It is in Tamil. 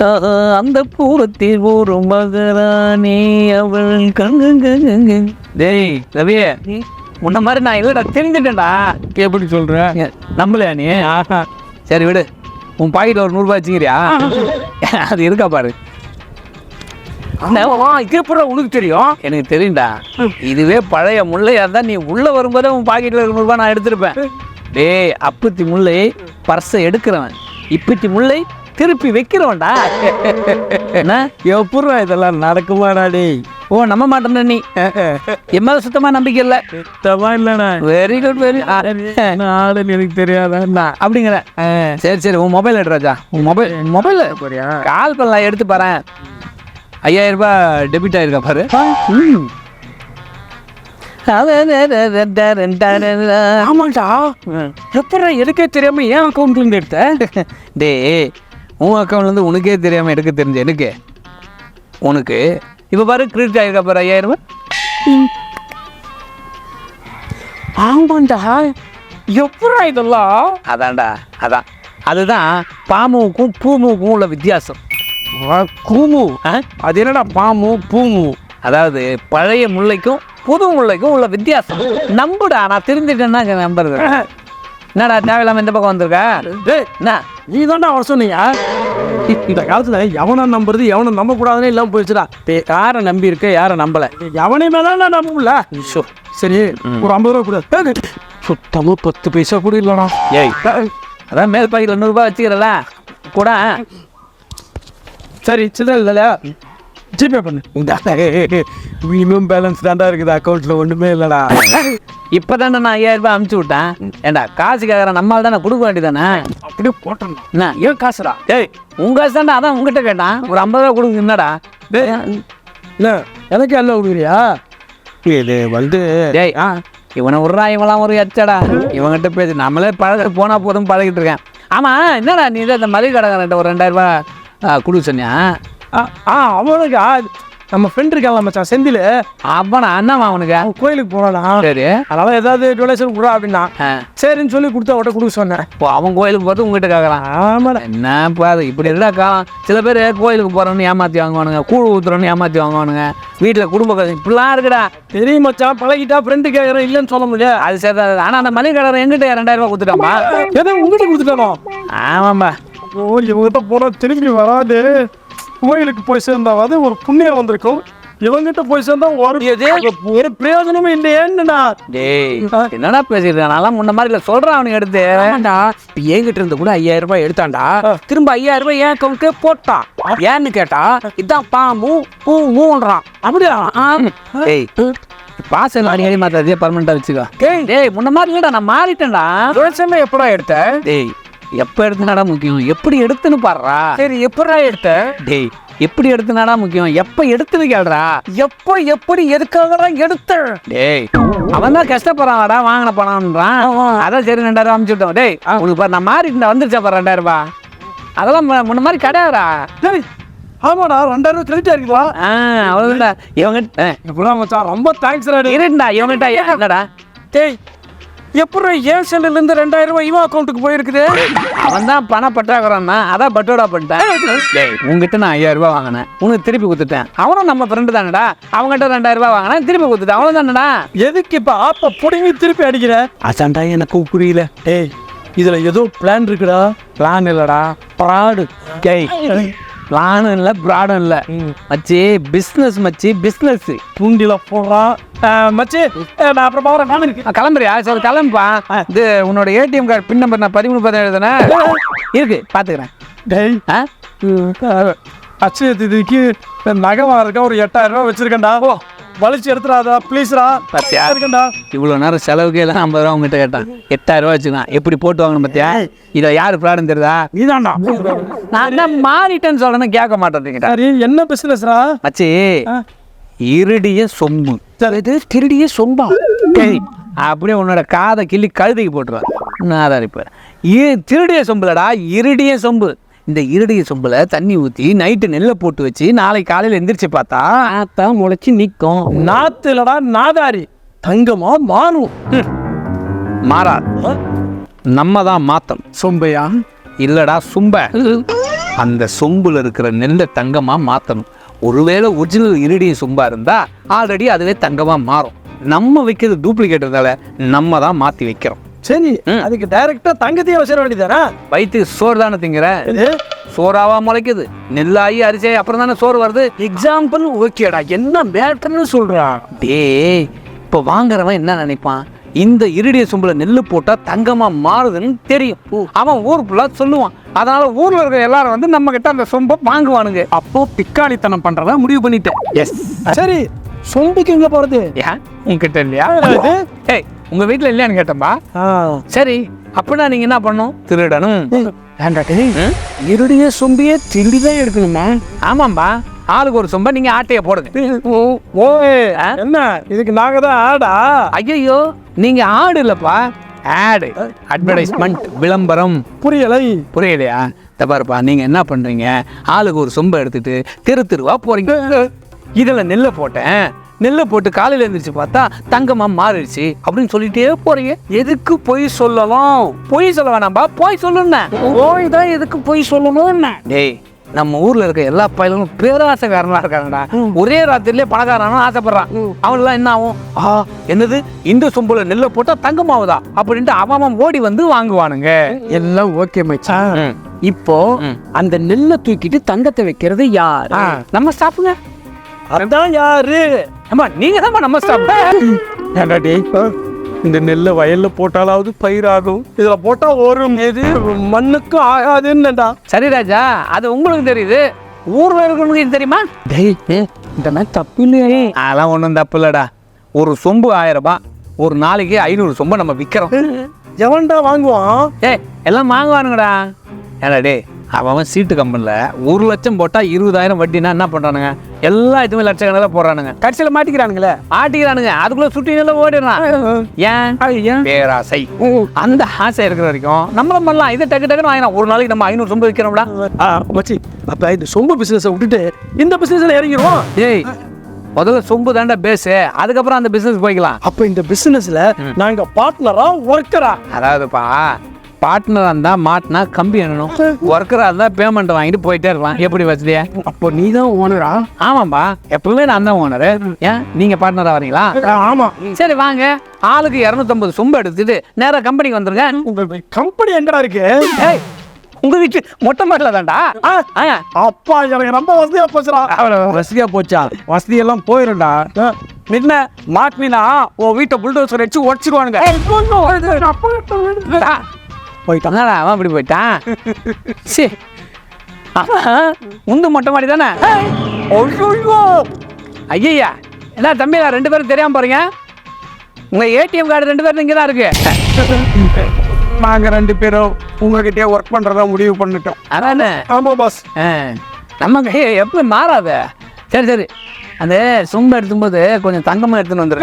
அந்த பூரத்தில் ஒரு மகரானே அவள் கங்கு டேய் ரவி உன்ன மாதிரி நான் இல்லடா தெரிஞ்சுட்டேன்டா. எப்படி சொல்ற? நம்பலையா நீ? ஆஹா. சரி விடு. உன் பாக்கெட்ல ஒரு நூறுரூபா வச்சுக்கிறியா? அது இருக்கா பாரு. இது எப்படி உனக்கு தெரியும்? எனக்கு தெரியும்டா. இதுவே பழைய முல்லையா இருந்தா நீ உள்ள வரும்போதே உன் பாக்கெட்ல ஒரு நூறுரூபா நான் எடுத்திருப்பேன். டேய் அப்புத்தி முல்லை பர்ஸை எடுக்கிறவன். இப்பித்தி முல்லை திருப்பி வைக்கிறவன்டா என்ன? எப்படா இதெல்லாம் நடக்குமாடா டேய். ஓ நம்ப மாட்டேன் நீ. என் மேல சுத்தமா நம்பிக்கை இல்லை. சுத்தமா இல்லைண்ணா வெரி குட் வெரி நாடுன்னு எனக்கு தெரியாதா அப்படிங்கிற. சரி சரி உன் மொபைல் எடு ராஜா. உன் மொபைல் மொபைல் கால் பண்ணலாம் எடுத்து பாறேன். ஐயாயிரம் ரூபாய் டெபிட் ஆயிருக்கா பாரு. ஆமாண்டா. எப்படா எனக்கே தெரியாம ஏன் அக்கௌண்ட்ல இருந்து எடுத்த? டேய் உன் அக்கௌண்ட்லேருந்து உனக்கே தெரியாமல் எடுக்க தெரிஞ்ச எனக்கு? உனக்கு? இப்போ பாரு கிரெடிட் ஆயிருக்கா பாரு ஐயாயிரம் ஆமாண்டா. எப்படா இதெல்லாம்? அதான்டா அதான். அதுதான் பாமுவுக்கும் பூமுவுக்கும் உள்ள வித்தியாசம். கூமு? அது என்னடா பாம்பு பூமு? அதாவது பழைய முல்லைக்கும் புது முல்லைக்கும் உள்ள வித்தியாசம். நம்புடா நான் தெரிஞ்சுட்டேன்னா நம்புறது. என்னடா தேவையில்லாம இந்த பக்கம் வந்திருக்கா? டேய் என்ன? நீ தான்டா வர சொன்னீங்க. இந்த காலத்துல எவனை நம்புறது எவனை நம்ப கூடாதுன்னு இல்லாம போயிடுச்சுடா. யாரை நம்பி இருக்க யாரை நம்பல? எவனையுமே தான் நான் நம்பல சரி ஒரு ஐம்பது ரூபா கூட. சுத்தமா பத்து பைசா கூட இல்லடா. ஏய் அதான் மேல் பாக்கெட்டில் நூறுரூபா வச்சுக்கிறல. கூட. சரி சில்லற இல்லைல்ல ஜிபே பண்ணு. மினிமம் பேலன்ஸ் தான்டா இருக்குது அக்கௌண்ட்ல ஒண்ணுமே இல்லடா. இப்போ தானே நான் ஐயாயிரம் ரூபாய் அமுச்சு விட்டேன். ஏண்டா காசு கேட்குற நம்மால் தானே கொடுக்க வேண்டியதானே அப்படியே போட்டோம் என்ன ஏன் காசுடா? ஏய் உங்க காசு தான்டா அதான் உங்ககிட்ட கேட்டான். ஒரு ஐம்பது ரூபா கொடுங்க என்னடா? என்ன எனக்கு எல்லாம் கொடுக்குறியா? இது வந்து டேய் ஆ. இவனை விட்றா இவன்லாம் ஒரு எச்சடா. இவன்கிட்ட பேசி நம்மளே பழக போனா போதும் பழகிட்டு இருக்கேன். ஆமா என்னடா நீ தான் இந்த மளிகை கடைக்காரன்ட்ட ஒரு ரெண்டாயிரம் ரூபாய் கொடுக்க சொன்னியா? ஆ ஆ, அவனுக்கு நம்ம ஃப்ரெண்ட் இருக்கான்ல மச்சான் செந்தில். அப்பனா அண்ணாவா அவனுக்கு? அவன் கோயிலுக்கு போனானா? சரி. அதனால ஏதாவது டொனேஷன் கொடு அப்படின்னா. சரின்னு சொல்லி கொடுத்து அவட்ட கொடுக்க சொன்னேன். இப்போ அவன் கோயிலுக்கு போகிறது உங்ககிட்ட கேட்குறான் ஆமாடா. என்ன பாது இப்படி இருந்தா காலம் சில பேர் கோயிலுக்கு போகிறோன்னு ஏமாற்றி வாங்குவானுங்க கூழ் ஊத்துறோன்னு ஏமாற்றி வாங்குவானுங்க. வீட்டில் குடும்ப கதை இப்படிலாம் இருக்குடா. தெரியும் மச்சான் பழகிட்டா ஃப்ரெண்டு கேட்குறேன் இல்லைன்னு சொல்ல முடியாது அது சரி ஆனால் அந்த மளிகை கடை எங்கிட்ட ரெண்டாயிரம் ரூபாய் கொடுத்துட்டாமா ஏதோ உங்ககிட்ட கொடுத்துட்டானோ? ஆமாம்பா ஓ இவங்ககிட்ட போனா திரும்பி வராது. கோயிலுக்கு போய் சேர்ந்தாவது ஒரு புண்ணியம் வந்திருக்கும். இவங்கிட்ட போய் சேர்ந்தா ஒரு ஒரு பிரயோஜனமே இல்லையேன்னுடா டேய் என்னடா பேசிட்டு நான்லாம் முன்ன மாதிரி இல்லை. சொல்கிறான் அவனுக்கு எடுத்து. ஆமாண்டா. இப்போ என்கிட்ட இருந்து கூட ஐயாயிரம் ரூபாய் எடுத்தான்டா திரும்ப ஐயாயிரம் ரூபாய் என் அக்கௌண்ட்கே போட்டான் ஏன்னு கேட்டா இதான் பாம்பு பூ மூன்றான் அப்படியா டேய் பாஸ் எல்லாம் அடிக்கடி மாத்தாதே பர்மனெண்ட்டாக வச்சுக்கோ. ஏய் டேய் முன்ன மாதிரி இல்லைடா. நான் மாறிட்டேன்டா. எப்படா எடுத்த? டேய் எப்போ எடுத்துனாடா முக்கியம்? எப்படி எடுத்துன்னு பாடுறா? சரி எப்படா எடுத்த? டேய் எப்படி எடுத்துனாடா முக்கியம்? எப்போ எடுத்துன்னு கேளுடா. எப்போ எப்படி எதுக்காகடா எடுத்த? டேய் அவன் தான் கஷ்டப்படுறான்டா வாங்கின பணம்ன்றான். அதான் சரி ரெண்டாயிரம் அமுச்சு விட்டோம் டேய் உனக்கு பாரு நான் மாறிட்டு வந்துருச்சா பாரு ரெண்டாயிரம் ரூபாய் அதெல்லாம் முன்ன மாதிரி கிடையாதுடா. டேய் ஆமாடா ரெண்டாயிரம் கிரெடிட் ஆயிருக்குதா ஆ அவ்வளோதான்டா இவங்கிட்ட எப்படா மச்சான் ரொம்ப தேங்க்ஸ் டா இருண்டா இவங்கிட்ட என்னடா? டேய் எப்படா ஏன் செல்லுல இருந்து ரெண்டாயிரம் ரூபாய் இவன் அக்கௌண்ட்டுக்கு போயிருக்குது? அவன் தான் பண பற்றாக்குறான்னா அதான் பட்டோடா பண்ணிட்டேன். டேய் உங்ககிட்ட நான் ஐயாயிரம் ரூபாய் வாங்கினேன். உனக்கு திருப்பி கொடுத்துட்டேன். அவனும் நம்ம ஃப்ரெண்டு தானடா. அவங்ககிட்ட ரெண்டாயிரம் ரூபாய் வாங்கினேன். திருப்பி கொடுத்துட்டேன். அவ்வளோ தானடா. எதுக்கு இப்ப ஆப்ப புடுங்கி திருப்பி அடிக்கிற? அசாண்டா எனக்கு புரியல. டேய் இதுல ஏதோ பிளான் இருக்குடா. பிளான் இல்லடா. ப்ராடு டேய் பிளானும் இல்லை ப்ராடும் இல்லை. மச்சி பிஸ்னஸ் மச்சி பிஸ்னஸ் தூண்டில போடுறான் மச்சி நான் அப்புறம் இருக்கு கிளம்புறியா? சரி கிளம்புப்பா. இது உன்னோட ஏடிஎம் கார்டு பின் நம்பர் நான் பதிமூணு பதினேழு எழுதுனேன் இருக்கு பார்த்துக்கிறேன் டேய் ஆ? அச்சய திதிக்கு நகை வாங்குறதுக்கு ஒரு எட்டாயிரம் ரூபாய் வச்சிருக்கேன்டா. ஓ. வலிச்சு எடுத்துறாதா ப்ளீஸ்ரா பாத்தியா? இருக்கேன்டா. இவ்வளோ நேரம் செலவுக்கே எல்லாம் ஐம்பது ரூபா உங்ககிட்ட கேட்டான். எட்டாயிரம் ரூபா வச்சுக்கலாம். எப்படி போட்டு வாங்கணும் பார்த்தியா இதை யார் ஃப்ராடுன்னு தெரியுதா? நீதான்டா நான் என்ன மாறிட்டேன்னு சொல்றேன்னு கேட்க மாட்டேங்கிறேன் சரி என்ன பிசினஸ்ரா மச்சி இருடிய சொம்பு. சரி. இது திருடிய சொம்பா. டேய் அப்படியே உன்னோட காதை கிள்ளி கழுதைக்கு போட்டுருவேன் நான் அதான் இப்போ திருடிய சொம்புலடா இருடிய சொம்பு. இந்த இருடிய சொம்புல தண்ணி ஊற்றி நைட்டு நெல்லை போட்டு வச்சு நாளைக்கு காலையில் எந்திரிச்சு பார்த்தா ஆத்தா முளைச்சி நிற்கும் நாத்துலடா நாதாரி. தங்கமா மாறும் மாறாது. நம்ம தான் மாத்தணும். சொம்பையா? இல்லடா சும்ப. அந்த சொம்புல இருக்கிற நெல்லை தங்கமா மாத்தணும். ஒருவேளை ஒரிஜினல் இரிடியம் சொம்பா இருந்தா ஆல்ரெடி அதுவே தங்கமா மாறும். நம்ம வைக்கிறது டூப்ளிகேட் இருந்தால நம்ம தான் மாத்தி வைக்கிறோம். சரி அதுக்கு டைரக்டா தங்கத்தையே வச்சிட வேண்டியதானே வயிற்றுக்கு சோறு தானே திங்கிற? சோறாவா முளைக்குது. நெல்லாயி அரிசியாகி அப்புறம் தானே சோறு வருது. எக்ஸாம்பிள் ஓகேடா என்ன மேட்டர்னு சொல்றான் டேய் இப்போ வாங்குறவன் என்ன நினைப்பான்? இந்த இருடிய சொம்புல நெல்லு போட்டா தங்கமா மாறுதுன்னு தெரியும். அவன் ஊர் ஃபுல்லாக சொல்லுவான். அதனால ஊர்ல இருக்கிற எல்லாரும் வந்து நம்ம கிட்ட அந்த சொம்பை வாங்குவானுங்க. அப்போ பிக்காளித்தனம் பண்றதா முடிவு பண்ணிட்டேன். எஸ் சரி. சொம்புக்கு எங்க போறது? ஏன்? உங்ககிட்ட இல்லையா? ஏய் உங்க வீட்ல இல்லையான்னு கேட்டேன்பா. சரி அப்படின்னா நீங்க என்ன பண்ணும் திருடணும்? இருடிய சொம்பியே திருடி தான் எடுக்கணுமா? ஆமாம்பா. ஆளுக்கு ஒரு சொம்பை நீங்க ஆட்டைய போடுங்க. ஓ என்ன? இதுக்கு நாங்க தான் ஆடா. ஐயோ நீங்க ஆடு இல்லப்பா. ஆடு. அட்வர்டைஸ்மெண்ட் விளம்பரம். புரியலை. புரியலையா? இந்த பாருப்பா நீங்க என்ன பண்றீங்க? ஆளுக்கு ஒரு சொம்பை எடுத்துட்டு தெரு தெருவா போறீங்க. இதுல நெல்லை போட்டேன். நெல்லை போட்டு காலையில எழுந்திரிச்சு பார்த்தா தங்கமா மாறிடுச்சு அப்படின்னு சொல்லிட்டே போறீங்க. எதுக்கு பொய் சொல்லலாம்? பொய் சொல்ல வேணாம்பா பொய் சொல்லுன்னு. ஓய் தான் எதுக்கு போய் சொல்லணும் டேய் நம்ம ஊர்ல இருக்க எல்லா பயிலும் பேராசைக்காரனா இருக்காங்கடா. ஒரே ராத்திரிலே பணக்காரனும் ஆசைப்படுறான். அவன்லாம் என்ன ஆகும்? ஆ என்னது? இந்த சொம்புல நெல்லை போட்டா தங்கமாவுதா அப்படின்ட்டு அவன் ஓடி வந்து வாங்குவானுங்க. எல்லாம் ஓகே மச்சான். ம். இப்போ. அந்த நெல்லை தூக்கிட்டு தங்கத்தை வைக்கிறது யார்? நம்ம ஸ்டாஃபுங்க அதான் யாரு? ஆமா நீங்க தான் நம்ம ஸ்டாஃப். ஏன்டாடி இந்த நெல்லை வயல்ல போட்டாலாவது பயிராகும். இதுல போட்டா ஒரு எது மண்ணுக்கும் ஆகாதுன்னுடா. சரி ராஜா அது உங்களுக்கு தெரியுது. ஊர்ல இருக்கவங்களுக்கு இது தெரியுமா? டேய் இந்த மாதிரி தப்பு இல்லையே. அதெல்லாம் ஒன்றும் தப்பு இல்லடா. ஒரு சொம்பு ஆயிரம் ரூபாய் ஒரு நாளைக்கு ஐநூறு சொம்பு நம்ம விற்கிறோம் எவன்டா வாங்குவான்? ஏய் எல்லாம் வாங்குவானுங்கடா. ஏடா டேய் அவன் சீட்டு கம்பெனியில் ஒரு லட்சம் போட்டால் இருபதாயிரம் வட்டினா என்ன பண்ணுறானுங்க எல்லா இதுவுமே லட்சக்கணக்கில் போடுறானுங்க கடைசியில் மாட்டிக்கிறானுங்களே? ஆட்டிக்கிறானுங்க அதுக்குள்ளே சுட்டி நல்லா ஓடிடுறான். ஏன்? ஏன் பேராசை. அந்த ஆசை இருக்கிற வரைக்கும் நம்மளும் பண்ணலாம் இதை டக்கு டக்குன்னு வாங்கினா ஒரு நாளைக்கு நம்ம ஐநூறு சொம்பு விற்கிறோம்டா மச்சி அப்ப இந்த சொம்பு பிசினஸை விட்டுட்டு இந்த பிசினஸ்ல இறங்கிடுவோம் ஏய் முதல்ல சொம்பு தாண்டா பேசு அதுக்கப்புறம் அந்த பிசினஸ் போய்க்கலாம். அப்ப இந்த பிசினஸ்ல நாங்க பார்ட்னரா ஒர்க்கரா அதாவதுப்பா. பார்ட்னராக இருந்தால் மாட்டினா கம்பி எண்ணணும் ஒர்க்கராக இருந்தால் பேமெண்ட் வாங்கிட்டு போயிட்டே இருக்கலாம். எப்படி வசதியா? அப்போ நீ தான் ஓனரா ஆமாம்பா. எப்பவுமே நான் தான் ஓனரு ஏன்? நீங்கள் பார்ட்னராக வரீங்களா? ஆமா. சரி வாங்க. ஆளுக்கு இரநூத்தம்பது சொம்பு எடுத்துட்டு நேராக கம்பெனிக்கு வந்துருங்க. உங்க கம்பெனி எங்கடா இருக்கு? ஏய் உங்க வீட்டு மொட்டை மாட்டில் தான்டா. அப்பா எனக்கு ரொம்ப வசதியா போச்சுடா. வசதியா போச்சா? வசதி எல்லாம் போயிரும்டா முன்ன மாட்டினா உன் வீட்டை புல்டோசர் வச்சு உடச்சிருவானுங்க. போயிட்டான். என்னடா அவன் அப்படி போயிட்டான்? சரி அவன் உந்து மொட்டை மாடி தானே? ஐயா என்ன தம்பி நான் ரெண்டு பேரும் தெரியாம போறீங்க? உங்க ஏடிஎம் கார்டு ரெண்டு பேரும் இங்கே தான் இருக்கு. நாங்க ரெண்டு பேரும் உங்ககிட்டயே ஒர்க் பண்றதா முடிவு பண்ணிட்டோம். அதானே ஆமா பாஸ் நம்ம கை எப்போ மாறாத? சரி சரி. அந்த சொம்பு எடுக்கும்போது கொஞ்சம் தங்கமாக எடுத்துன்னு வந்துரு.